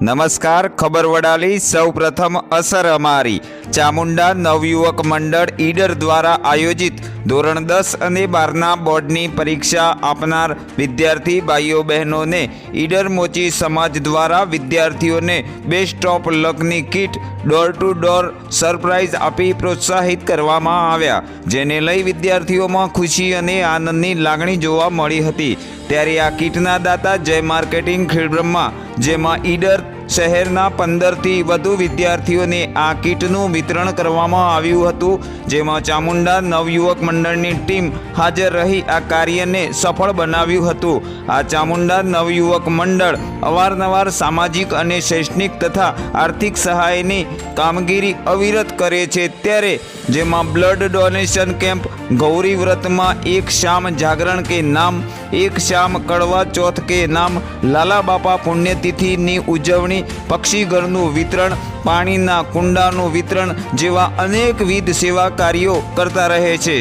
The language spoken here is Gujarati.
નમસ્કાર, ખબર વડાલી. સૌ પ્રથમ અસર અમારી. ચામુંડા નવયુવક મંડળ ઈડર દ્વારા આયોજિત ધોરણ દસ અને બારના બોર્ડની પરીક્ષા આપનાર વિદ્યાર્થી ભાઈઓ બહેનોને ઈડર મોચી સમાજ દ્વારા વિદ્યાર્થીઓને best of લકની kit door to door surprise આપી પ્રોત્સાહિત કરવામાં આવ્યા, જેને લઈ વિદ્યાર્થીઓમાં ખુશી અને આનંદની લાગણી જોવા મળી હતી. ત્યારે આ કીટના દાતા જય માર્કેટિંગ ખેડબ્રહ્મા જેમાં ઈડર શહેરના પંદરથી વધુ વિદ્યાર્થીઓને આ કીટનું વિતરણ કરવામાં આવ્યું હતું, જેમાં ચામુંડા નવયુવક મંડળની ટીમ હાજર રહી આ કાર્યને સફળ બનાવ્યું હતું. આ ચામુંડા નવયુવક મંડળ અવારનવાર સામાજિક અને શૈક્ષણિક તથા આર્થિક સહાયની કામગીરી અવિરત કરે છે. ત્યારે જેમાં બ્લડ ડોનેશન કેમ્પ, ગૌરી વ્રતમાં એક શામ જાગરણ કે નામ, એક શામ કડવા ચોથ કે નામ, લાલા બાપા પુણ્યતિથિની ઉજવણી પક્ષીઘરનું વિતરણ પાણીના કુંડાનું વિતરણ જેવા અનેકવિધ સેવા કાર્યો કરતા રહે છે.